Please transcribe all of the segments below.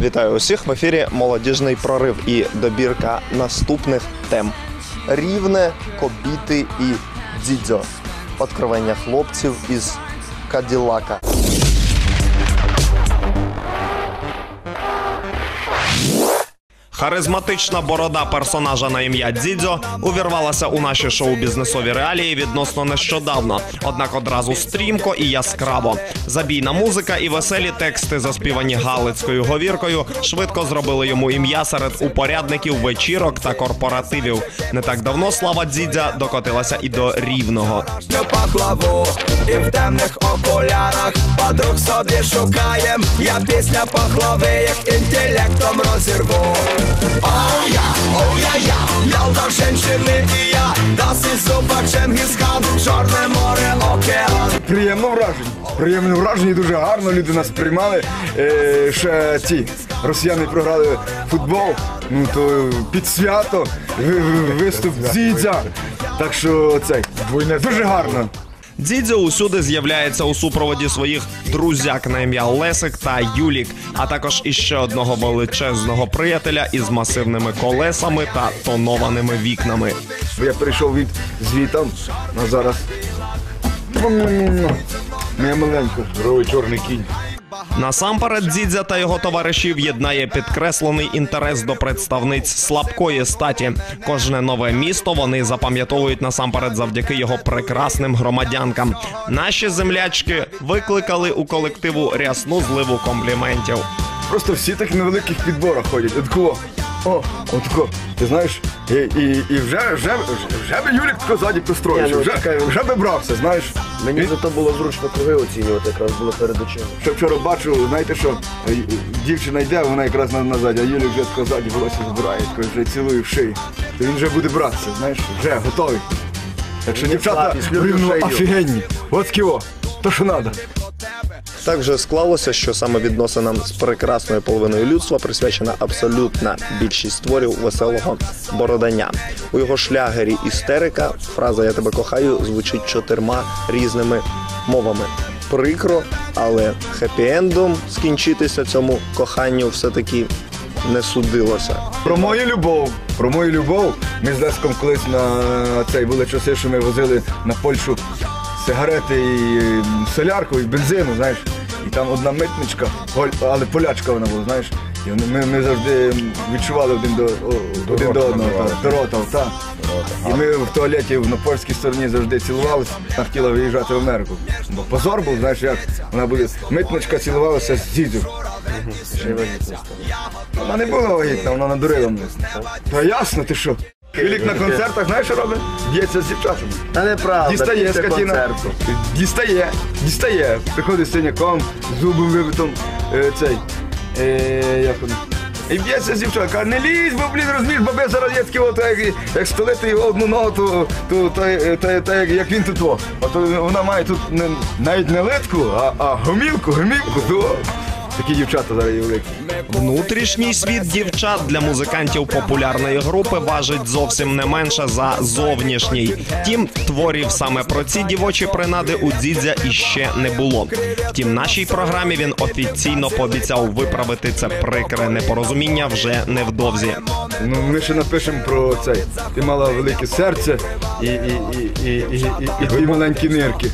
Вітаю усіх в ефірі Молодіжний прорив і добірка наступних тем: рівне, кобіти і дзідзьо. Откровення хлопців із Каділака. Харизматична борода персонажа на ім'я Дзідзьо увірвалася у наші шоу-бізнесові реалії відносно нещодавно, однак одразу стрімко і яскраво. Забійна музика і веселі тексти, заспівані галицькою говіркою, швидко зробили йому ім'я серед упорядників вечірок та корпоративів. Не так давно слава Дзідзя докотилася і до рівного. І в темних окулярах подруг собі шукаєм. Я після пахлави, як інтелектом розірву. Чорне море, океан. Приємно враження. Приємне враження, і дуже гарно люди нас приймали. Е, ще ці росіяни програли футбол. Ну то під свято ви- ви- виступ дзідзя. Так що цей дуже гарно. Дзідзьо усюди з'являється у супроводі своїх друзяк на ім'я Лесик та Юлік, а також іще одного величезного приятеля із масивними колесами та тонованими вікнами. Я прийшов від звітом, а зараз. Моя маленька, здоровий чорний кінь. Насамперед, Дзідзя та його товаришів єднає підкреслений інтерес до представниць слабкої статі. Кожне нове місто вони запам'ятовують насамперед завдяки його прекрасним громадянкам. Наші землячки викликали у колективу рясну зливу компліментів. Просто всі так на великих підборах ходять. От кого? О, от кого. Ти знаєш, і, і, і вже, вже, вже би Юрік тако ззаді построїв, ну, вже, вже би брався, знаєш. Мені зато було зручно круги оцінювати, якраз було перед очима. Що вчора бачу, знаєте що, е, дівчина йде, вона якраз на- назад, а Юлік вже тако ззаді волосся збирає, тако вже цілує в шиї. То він вже буде братися, знаєш, вже готовий. Так що дівчата рівно офігенні. От ківо, то що треба. Так вже склалося, що саме відносинам з прекрасною половиною людства присвячена абсолютна більшість творів веселого бородання. У його шлягері істерика фраза Я тебе кохаю звучить чотирма різними мовами. Прикро, але хеппі-ендом скінчитися цьому коханню все-таки не судилося. Про мою любов. Про мою любов. Ми з Леском колись на цей були часи, що ми возили на Польщу сигарети і солярку, і бензину, знаєш. І там одна митничка, але полячка вона була, знаєш. І ми, ми завжди відчували один до, один до одного, та, до рота, та. І ми в туалеті на польській стороні завжди цілувалися. Вона хотіла виїжджати в Америку. Бо позор був, знаєш, як вона буде. Митничка цілувалася з дідю. Вона не була вагітна, вона надурила мене. Та ясно, ти що? Вілік на концертах, знаєш, що робить? Б'ється з дівчатами. Та неправда, Дістає після скотіна. концерту. Дістає, дістає. Приходить з синяком, зубом вибитом, е, цей. Е, як він? І б'ється з дівчаткою, каже, не лізь, бо, блін, розумієш, баби зараз є такі, от, як, як столити його одну ногу, то, то, то, е, то, то, як, як він тут. О. А то вона має тут не, навіть не литку, а, а гомілку, гомілку. То, такі дівчата зараз є великі. Внутрішній світ дівчат для музикантів популярної групи важить зовсім не менше за зовнішній. Втім, творів саме про ці дівочі принади у Дзідзя іще не було. Втім, нашій програмі він офіційно пообіцяв виправити це прикре непорозуміння вже невдовзі. Ну, ми ще напишемо про цей. Ти мала велике серце і, і, і, і, і, і, і дві маленькі нирки.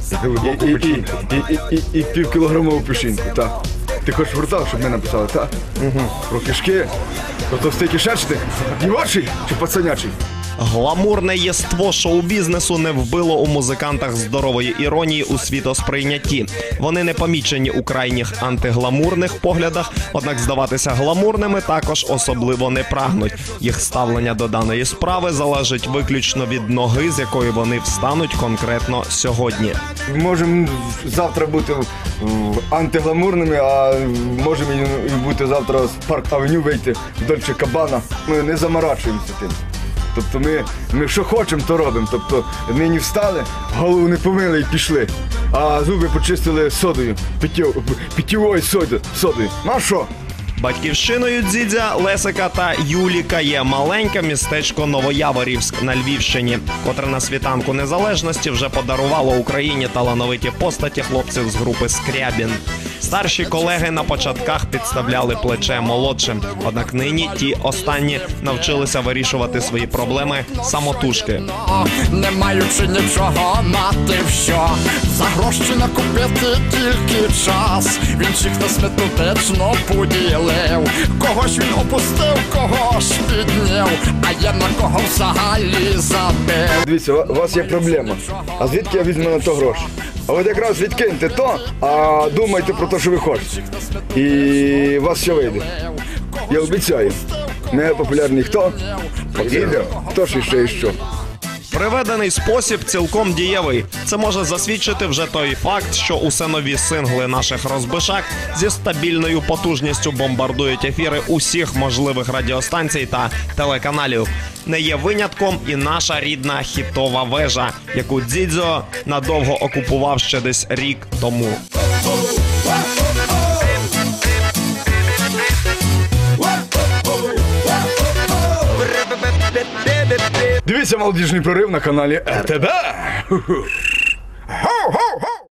І, і, і, і, і, і, і півкілограмову печінку, так. Ти хочеш вертав, щоб ми написали, так? Угу. Про кишки, про товстий кишечник. Дівочий чи пацанячий? Гламурне єство шоу-бізнесу не вбило у музикантах здорової іронії у світосприйнятті. Вони не помічені у крайніх антигламурних поглядах, однак здаватися гламурними також особливо не прагнуть. Їх ставлення до даної справи залежить виключно від ноги, з якої вони встануть конкретно сьогодні. Можемо завтра бути антигламурними, а можемо бути завтра з парк авеню вийти в Дольче Кабана. Ми не заморачуємося тим. Тобто ми, ми що хочемо, то робимо. Тобто нині встали, голову не помили і пішли, а зуби почистили содою, питьо- питьовою содою. содою. Ну а що? Батьківщиною Дзідзя, Лесика та Юліка є маленьке містечко Новояворівськ на Львівщині, котре на світанку незалежності вже подарувало Україні талановиті постаті хлопців з групи Скрябін. Старші колеги на початках підставляли плече молодшим. Однак нині ті останні навчилися вирішувати свої проблеми самотужки. не маючи нічого мати що за гроші накупити тільки час він всіх нас методично поділив когось він опустив, когось підняв, а я на кого взагалі забив. Дивіться, у вас є проблема. А звідки я візьму на то гроші? А от якраз відкиньте то, а думайте про те, що ви. І у вас все вийде. Я обіцяю. Не популярний хто? Покійно. Хто ж іще і що? Приведений спосіб цілком дієвий. Це може засвідчити вже той факт, що усе нові сингли наших розбишак зі стабільною потужністю бомбардують ефіри усіх можливих радіостанцій та телеканалів. Не є винятком і наша рідна хітова вежа, яку Дзідзьо надовго окупував ще десь рік тому. Дивіться молодіжний прорив на каналі. Ху-ху.